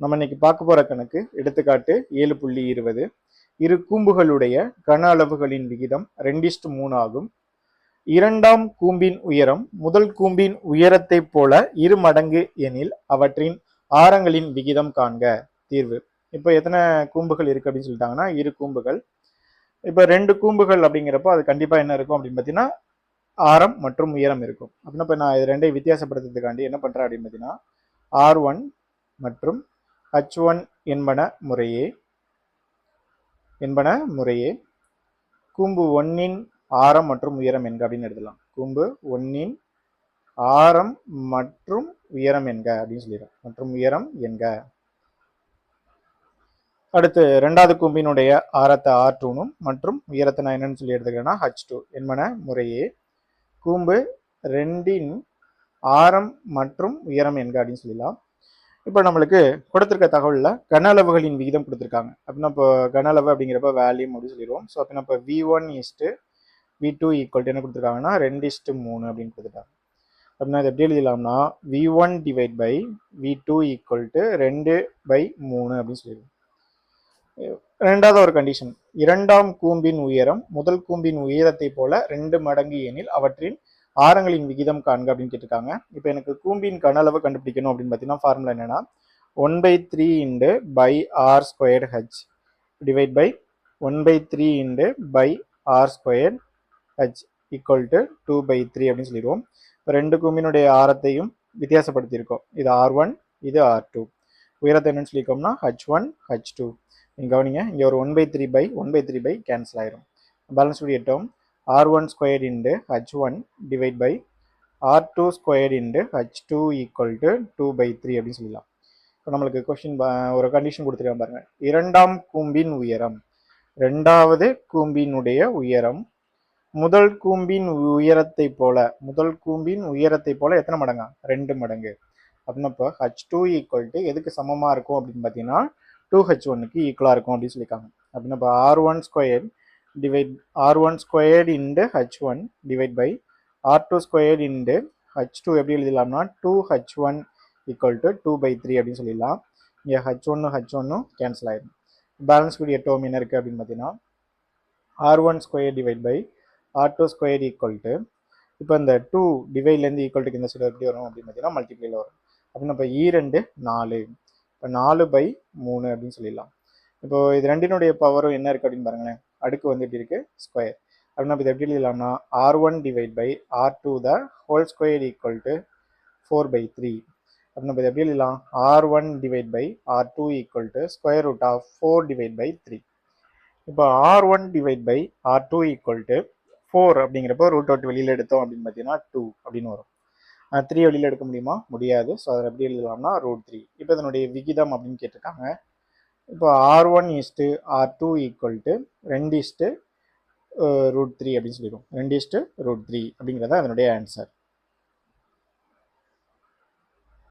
நம்ம இன்னைக்கு பார்க்க போகிற கணக்கு எடுத்துக்காட்டு ஏழு புள்ளி இருபது. இரு கூம்புகளுடைய கன அளவுகளின் விகிதம் ரெண்டிஸ்ட் மூணு ஆகும். இரண்டாம் கூம்பின் உயரம் முதல் கூம்பின் உயரத்தைப் போல இரு மடங்கு எனில் அவற்றின் ஆரங்களின் விகிதம் காண்க. தீர்வு. இப்போ எத்தனை கூம்புகள் இருக்கு அப்படின்னு சொல்லிட்டாங்கன்னா இரு கூம்புகள். இப்போ ரெண்டு கூம்புகள் அப்படிங்கிறப்போ அது கண்டிப்பாக என்ன இருக்கும் அப்படின்னு பார்த்தீங்கன்னா ஆரம் மற்றும் உயரம் இருக்கும். அப்படின்னா இப்போ நான் இது ரெண்டையும் வித்தியாசப்படுத்துறதுக்காண்டி என்ன பண்ணுறேன் அப்படின்னு பார்த்தீங்கன்னா ஆர் ஒன் மற்றும் ஹச் ஒன் என்பன முறையே. என்பன முறையே. கூம்பு ஒன்னின் ஆரம் மற்றும் உயரம் என்க அப்படின்னு எழுதலாம். கூம்பு ஒன்னின் ஆரம் மற்றும் உயரம் என்க அப்படின்னு சொல்லிடுறோம் மற்றும் உயரம் என்க. அடுத்து ரெண்டாவது கூம்பினுடைய ஆரத்தை ஆர் டூனும் மற்றும் உயரத்தை நான் என்னன்னு சொல்லி எடுத்துக்கிறேன்னா ஹச் டூ என்பன முறையே. கூம்பு ரெண்டின் ஆரம் மற்றும் உயரம் என்க அப்படின்னு சொல்லலாம் இப்போ நம்மளுக்கு கொடுத்துருக்க தகவலில் கன அளவுகளின் விகிதம் கொடுத்துருக்காங்க. அப்படின்னா இப்போ கன அளவு அப்படிங்கிறப்ப வேல்யூம் அப்படின்னு சொல்லிடுவோம். ஸோ அப்படின்னா இப்போ V one is to V two equal என்ன கொடுத்துருக்காங்கன்னா ரெண்டு இஸ்ட்டு மூணு அப்படின்னு கொடுத்துட்டாங்க. அப்படின்னா இது எப்படி எழுதிடலாம்னா V one divide by V two equal to ரெண்டு பை மூணு அப்படின்னு சொல்லிடுவோம். ரெண்டாவது ஒரு கண்டிஷன் இரண்டாம் கூம்பின் உயரம் முதல் கூம்பின் உயரத்தை போல ரெண்டு மடங்கு எனில் அவற்றின் ஆரங்களின் விகிதம் காண்க அப்படின்னு கேட்டிருக்காங்க. இப்போ எனக்கு கூம்பின் கன அளவு கண்டுபிடிக்கணும் அப்படின்னு பார்த்தீங்கன்னா ஃபார்முலா என்னன்னா one by three into by R squared H divide by one by three into by R squared H equal to two by three அப்படின்னு சொல்லிடுவோம். இப்போ ரெண்டு கூம்பினுடைய ஆரத்தையும் வித்தியாசப்படுத்தியிருக்கோம். இது ஆர் ஒன் இது ஆர் டூ உயரத்தை என்னன்னு சொல்லியிருக்கோம்னா ஹச் ஒன் ஹச் டூ நீங்கள் கவனிங்க இங்கே ஒரு one by three by one by three by cancel ஆயிரும். பேலன்ஸ் உடைய term R one square into H one divide by R two square to H two equal to two by three அப்படின்னு சொல்லலாம் இப்போ நம்மளுக்கு கொஸ்டின் ஒரு condition கொடுத்துருக்கேன் பாருங்க. இரண்டாம் கூம்பின் உயரம். ரெண்டாவது கூம்பினுடைய உயரம். முதல் கூம்பின் உயரத்தை போல முதல் கூம்பின் உயரத்தை போல எத்தனை மடங்கா? ரெண்டு மடங்கு. அப்படின்னா இப்போ ஹச் டூ ஈக்குவல் டு எதுக்கு சமமாக இருக்கும் அப்படின்னு பார்த்தீங்கன்னா டூ ஹெச் ஒன்னுக்கு ஈக்குவலாக இருக்கும் அப்படின்னு சொல்லியிருக்காங்க. அப்படின்னா இப்போ R one square divide R one squared into H one divide by R two squared into two எப்படி எழுதலாம்னா two H one equal to two by three அப்படின்னு சொல்லிடலாம். இங்கே ஹச் ஒன்று ஹச் ஒன்னும் கேன்சல் ஆயிடும். பேலன்ஸ் கூடிய டோம் என்ன இருக்குது அப்படின்னு பார்த்தீங்கன்னா R one square divide by R two square equal to இப்போ இந்த டூ டிவைட்லேருந்து ஈக்குவல் டு இந்த சைடு எப்படி வரும் அப்படின்னு பார்த்தீங்கன்னா மல்டிப்ளைல வரும். அப்படின்னா இப்போ ஈ e ரெண்டு நாலு இப்போ நாலு பை மூணு அப்படின்னு சொல்லிடலாம். இப்போது இது ரெண்டினுடைய பவரும் என்ன இருக்குது அப்படின்னு பாருங்களேன். அடுக்கு வந்து எப்படி இருக்குது ஸ்கொயர் அப்படின்னா இப்போ இது எப்படி எழுதலாம்னா R one divide by R two the whole square equal to four by three அப்படின்னா இப்போ இது எப்படி எழுதலாம்? R one divide by R two equal to square root of four divide by three இப்போ R one divide by R two equal to four அப்படிங்கிறப்போ root out வெளியில் எடுத்தோம் அப்படின்னு பார்த்தீங்கன்னா டூ அப்படின்னு வரும். த்ரீ வெளியில் எடுக்க முடியுமா? முடியாது. ஸோ அதை எப்படி எழுதலாம்னா ரூட் த்ரீ இப்போ இதனுடைய விகிதம் அப்படின்னு கேட்டிருக்காங்க. இப்போ R one is to R two equal to ரெண்டு இஸ்ட்டு ரூட் த்ரீ அப்படின்னு சொல்லிடுவோம் ரெண்டு இஸ்ட்டு ரூட் த்ரீ அப்படிங்கிறத அதனுடைய ஆன்சர்